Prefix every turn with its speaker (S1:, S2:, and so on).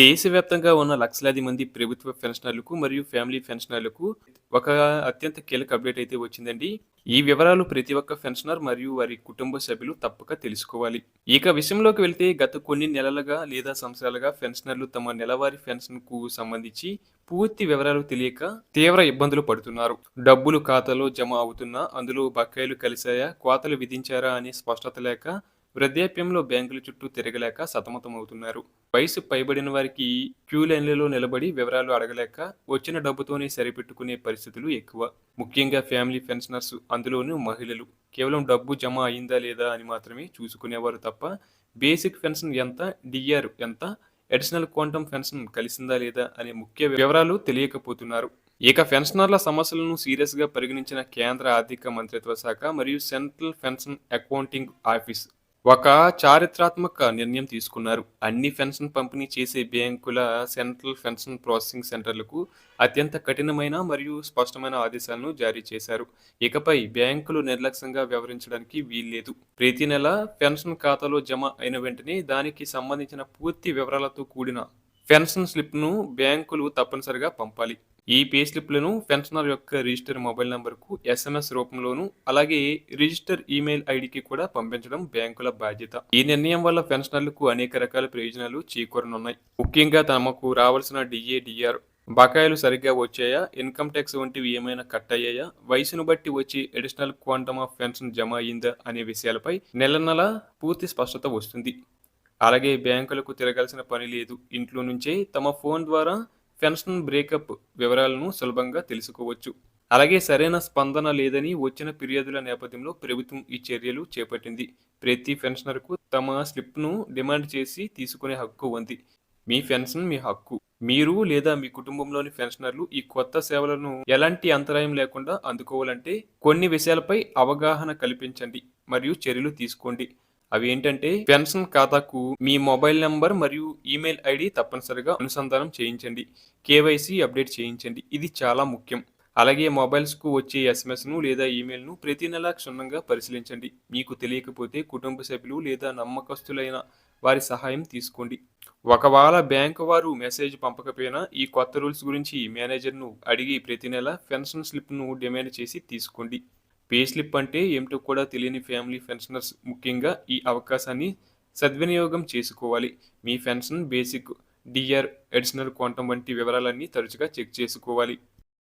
S1: దేశవ్యాప్తంగా ఉన్న లక్షలాది మంది ప్రభుత్వ పెన్షనర్లకు మరియు ఫ్యామిలీ పెన్షనర్లకు ఒక అత్యంత కీలక అప్డేట్ అయితే వచ్చిందండి. ఈ వివరాలు ప్రతి ఒక్క పెన్షనర్ మరియు వారి కుటుంబ సభ్యులు తప్పక తెలుసుకోవాలి. ఇక విషయంలోకి వెళ్తే గత కొన్ని నెలలుగా లేదా సంవత్సరాలుగా పెన్షనర్లు తమ నెలవారీ పెన్షన్కు సంబంధించి పూర్తి వివరాలు తెలియక తీవ్ర ఇబ్బందులు పడుతున్నారు. డబ్బులు ఖాతాలో జమ అవుతున్నా అందులో బకాయిలు కలిశాయా కోతలు విధించారా అనే స్పష్టత లేక వృద్ధాప్యంలో బ్యాంకుల చుట్టూ తిరగలేక సతమతమవుతున్నారు. వయసు పైబడిన వారికి క్యూ లైన్లలో నిలబడి వివరాలు అడగలేక వచ్చిన డబ్బుతోనే సరిపెట్టుకునే పరిస్థితులు ఎక్కువ. ముఖ్యంగా ఫ్యామిలీ పెన్షనర్స్ అందులోనూ మహిళలు. కేవలం డబ్బు జమ అయిందా లేదా అని మాత్రమే చూసుకునేవారు తప్ప బేసిక్ పెన్షన్ ఎంత డిఆర్ ఎంత అడిషనల్ క్వాంటమ్ పెన్షన్ కలిసిందా లేదా అనే ముఖ్య వివరాలు తెలియకపోతున్నారు. ఇక పెన్షనర్ల సమస్యలను సీరియస్గా పరిగణించిన కేంద్ర ఆర్థిక మంత్రిత్వ శాఖ మరియు సెంట్రల్ పెన్షన్ అకౌంటింగ్ ఆఫీస్ ఒక చారిత్రాత్మక నిర్ణయం తీసుకున్నారు. అన్ని పెన్షన్ పంపిణీ చేసే బ్యాంకుల సెంట్రల్ పెన్షన్ ప్రాసెసింగ్ సెంటర్లకు అత్యంత కఠినమైన మరియు స్పష్టమైన ఆదేశాలను జారీ చేశారు. ఇకపై బ్యాంకులు నిర్లక్ష్యంగా వ్యవహరించడానికి వీల్లేదు. ప్రతి నెల పెన్షన్ ఖాతాలో జమ అయిన వెంటనే దానికి సంబంధించిన పూర్తి వివరాలతో కూడిన పెన్షన్ స్లిప్ను బ్యాంకులు తప్పనిసరిగా పంపాలి. ఈ పే స్లిప్లను పెన్షనర్ యొక్క రిజిస్టర్ మొబైల్ నంబర్కు ఎస్ఎంఎస్ రూపంలోను అలాగే రిజిస్టర్ ఈమెయిల్ ఐడికి కూడా పంపించడం బ్యాంకుల బాధ్యత. ఈ నిర్ణయం వల్ల పెన్షనర్లకు అనేక రకాల ప్రయోజనాలు చేకూరనున్నాయి. ముఖ్యంగా తమకు రావాల్సిన డిఏ డిఆర్ బకాయిలు సరిగ్గా వచ్చాయా ఇన్కమ్ ట్యాక్స్ వంటివి ఏమైనా కట్ అయ్యాయా వయసును బట్టి వచ్చి అడిషనల్ క్వాంటమ్ ఆఫ్ పెన్షన్ జమ అయిందా అనే విషయాలపై నెల నెల పూర్తి స్పష్టత వస్తుంది. అలాగే బ్యాంకులకు తిరగాల్సిన పని లేదు. ఇంట్లో నుంచే తమ ఫోన్ ద్వారా పెన్షన్ బ్రేకప్ వివరాలను సులభంగా తెలుసుకోవచ్చు. అలాగే సరైన స్పందన లేదని వచ్చిన ఫిర్యాదుల నేపథ్యంలో ప్రభుత్వం ఈ చర్యలు చేపట్టింది. ప్రతి పెన్షనర్కు తమ స్లిప్ను డిమాండ్ చేసి తీసుకునే హక్కు ఉంది. మీ పెన్షన్ మీ హక్కు. మీరు లేదా మీ కుటుంబంలోని పెన్షనర్లు ఈ కొత్త సేవలను ఎలాంటి అంతరాయం లేకుండా అందుకోవాలంటే కొన్ని విషయాలపై అవగాహన కల్పించండి మరియు చర్యలు తీసుకోండి. అవి ఏంటంటే పెన్షన్ ఖాతాకు మీ మొబైల్ నంబర్ మరియు ఈమెయిల్ ఐడి తప్పనిసరిగా అనుసంధానం చేయించండి. కేవైసీ అప్డేట్ చేయించండి. ఇది చాలా ముఖ్యం. అలాగే మొబైల్స్కు వచ్చే ఎస్ఎంఎస్ను లేదా ఈమెయిల్ను ప్రతి నెల క్షుణ్ణంగా పరిశీలించండి. మీకు తెలియకపోతే కుటుంబ సభ్యులు లేదా నమ్మకస్తులైన వారి సహాయం తీసుకోండి. ఒకవేళ బ్యాంకు వారు మెసేజ్ పంపకపోయినా ఈ కొత్త రూల్స్ గురించి మేనేజర్ను అడిగి ప్రతి నెల పెన్షన్ స్లిప్ను డిమాండ్ చేసి తీసుకోండి. పే స్లిప్ అంటే ఏమిటో కూడా తెలియని ఫ్యామిలీ పెన్షనర్స్ ముఖ్యంగా ఈ అవకాశాన్ని సద్వినియోగం చేసుకోవాలి. మీ pension basic DR additional quantum వంటి వివరాలన్నీ తరచుగా చెక్ చేసుకోవాలి.